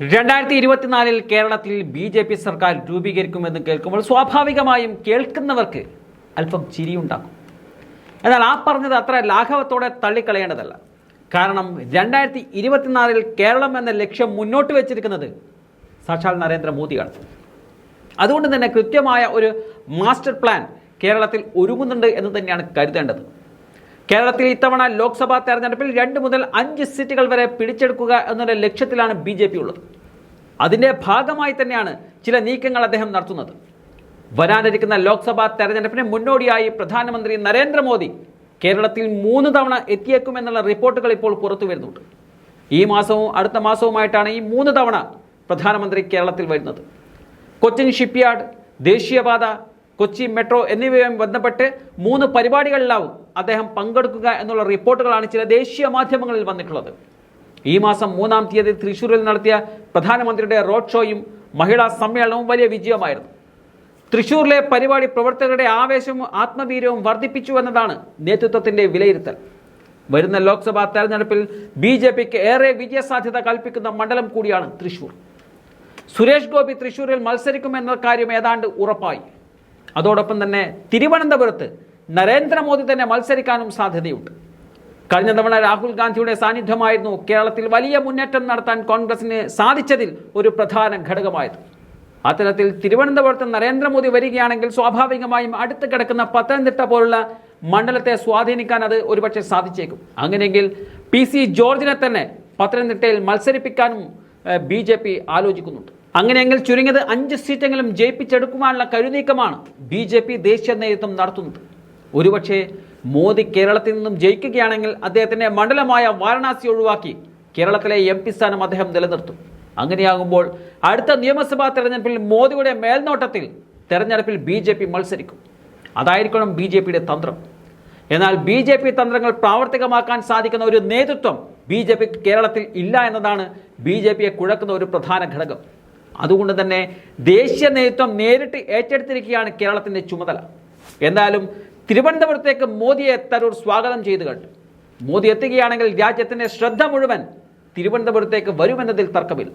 രണ്ടായിരത്തി ഇരുപത്തിനാലിൽ കേരളത്തിൽ ബി ജെ പി സർക്കാർ രൂപീകരിക്കുമെന്ന് കേൾക്കുമ്പോൾ സ്വാഭാവികമായും കേൾക്കുന്നവർക്ക് അല്പം ചിരിയുണ്ടാക്കും എന്നാൽ ആ പറഞ്ഞത് അത്ര ലാഘവത്തോടെ തള്ളിക്കളയേണ്ടതല്ല. കാരണം രണ്ടായിരത്തി ഇരുപത്തിനാലിൽ കേരളം എന്ന ലക്ഷ്യം മുന്നോട്ട് വെച്ചിരിക്കുന്നത് സാക്ഷാൽ നരേന്ദ്രമോദിയാണ്. അതുകൊണ്ട് തന്നെ കൃത്യമായ ഒരു മാസ്റ്റർ പ്ലാൻ കേരളത്തിൽ ഒരുങ്ങുന്നുണ്ട് എന്ന് തന്നെയാണ് കരുതേണ്ടത്. കേരളത്തിൽ ഇത്തവണ ലോക്സഭാ തെരഞ്ഞെടുപ്പിൽ രണ്ട് മുതൽ അഞ്ച് സീറ്റുകൾ വരെ പിടിച്ചെടുക്കുക എന്നൊരു ലക്ഷ്യത്തിലാണ് ബി ജെ പി ഉള്ളത്. അതിന്റെ ഭാഗമായി തന്നെയാണ് ചില നീക്കങ്ങൾ അദ്ദേഹം നടത്തുന്നത്. വരാനിരിക്കുന്ന ലോക്സഭാ തെരഞ്ഞെടുപ്പിന് മുന്നോടിയായി പ്രധാനമന്ത്രി നരേന്ദ്രമോദി കേരളത്തിൽ മൂന്ന് തവണ എത്തിയേക്കുമെന്നുള്ള റിപ്പോർട്ടുകൾ ഇപ്പോൾ പുറത്തു വരുന്നുണ്ട്. ഈ മാസവും അടുത്ത മാസവുമായിട്ടാണ് ഈ മൂന്ന് തവണ പ്രധാനമന്ത്രി കേരളത്തിൽ വരുന്നത്. കൊച്ചിൻ ഷിപ്പ്യാർഡ് ദേശീയപാത കൊച്ചി മെട്രോ എന്നിവയുമായി ബന്ധപ്പെട്ട് മൂന്ന് പരിപാടികളിലാവും അദ്ദേഹം പങ്കെടുക്കുക എന്നുള്ള റിപ്പോർട്ടുകളാണ് ചില ദേശീയ മാധ്യമങ്ങളിൽ വന്നിട്ടുള്ളത്. ഈ മാസം മൂന്നാം തീയതി തൃശ്ശൂരിൽ നടത്തിയ പ്രധാനമന്ത്രിയുടെ റോഡ് ഷോയും മഹിളാ സമ്മേളനവും വലിയ വിജയമായിരുന്നു. തൃശൂരിലെ പരിപാടി പ്രവർത്തകരുടെ ആവേശവും ആത്മവീര്യവും വർദ്ധിപ്പിച്ചു എന്നതാണ് നേതൃത്വത്തിന്റെ വിലയിരുത്തൽ. വരുന്ന ലോക്സഭാ തെരഞ്ഞെടുപ്പിൽ ബി ജെ പിക്ക് ഏറെ വിജയസാധ്യത കൽപ്പിക്കുന്ന മണ്ഡലം കൂടിയാണ് തൃശൂർ. സുരേഷ് ഗോപി തൃശൂരിൽ മത്സരിക്കുമെന്ന കാര്യം ഏതാണ്ട് ഉറപ്പായി. അതോടൊപ്പം തന്നെ തിരുവനന്തപുരത്ത് നരേന്ദ്രമോദി തന്നെ മത്സരിക്കാനും സാധ്യതയുണ്ട്. കഴിഞ്ഞ തവണ രാഹുൽ ഗാന്ധിയുടെ സാന്നിധ്യമായിരുന്നു കേരളത്തിൽ വലിയ മുന്നേറ്റം നടത്താൻ കോൺഗ്രസിന് സാധിച്ചതിൽ ഒരു പ്രധാന ഘടകമായത്. അത്തരത്തിൽ തിരുവനന്തപുരത്ത് നരേന്ദ്രമോദി വരികയാണെങ്കിൽ സ്വാഭാവികമായും അടുത്ത് കിടക്കുന്ന പത്തനംതിട്ട പോലുള്ള മണ്ഡലത്തെ സ്വാധീനിക്കാൻ അത് ഒരുപക്ഷെ സാധിച്ചേക്കും. അങ്ങനെയെങ്കിൽ പി സി ജോർജിനെ തന്നെ പത്തനംതിട്ടയിൽ മത്സരിപ്പിക്കാനും ബി ആലോചിക്കുന്നുണ്ട്. അങ്ങനെയെങ്കിൽ ചുരുങ്ങിയത് അഞ്ച് സീറ്റെങ്കിലും ജയിപ്പിച്ചെടുക്കുവാനുള്ള കരുനീക്കമാണ് ബി ജെ പി ദേശീയ നേതൃത്വം നടത്തുന്നത്. ഒരുപക്ഷെ മോദി കേരളത്തിൽ നിന്നും ജയിക്കുകയാണെങ്കിൽ അദ്ദേഹത്തിന്റെ മണ്ഡലമായ വാരണാസി ഒഴിവാക്കി കേരളത്തിലെ എം പി സ്ഥാനം അദ്ദേഹം നിലനിർത്തും. അങ്ങനെയാകുമ്പോൾ അടുത്ത നിയമസഭാ തെരഞ്ഞെടുപ്പിൽ മോദിയുടെ മേൽനോട്ടത്തിൽ തെരഞ്ഞെടുപ്പിൽ ബി ജെ പി മത്സരിക്കും. അതായിരിക്കണം ബി ജെ പിയുടെ തന്ത്രം. എന്നാൽ ബി ജെ പി തന്ത്രങ്ങൾ പ്രാവർത്തികമാക്കാൻ സാധിക്കുന്ന ഒരു നേതൃത്വം ബി ജെ പി കേരളത്തിൽ ഇല്ല എന്നതാണ് ബി ജെ പിയെ കുഴക്കുന്ന ഒരു പ്രധാന ഘടകം. അതുകൊണ്ട് തന്നെ ദേശീയ നേതൃത്വം നേരിട്ട് ഏറ്റെടുത്തിരിക്കുകയാണ് കേരളത്തിന്റെ ചുമതല. എന്തായാലും തിരുവനന്തപുരത്തേക്ക് മോദിയെ തരൂർ സ്വാഗതം ചെയ്തു കണ്ടു. മോദി എത്തുകയാണെങ്കിൽ രാജ്യത്തിന്റെ ശ്രദ്ധ മുഴുവൻ തിരുവനന്തപുരത്തേക്ക് വരുമെന്നതിൽ തർക്കമില്ല.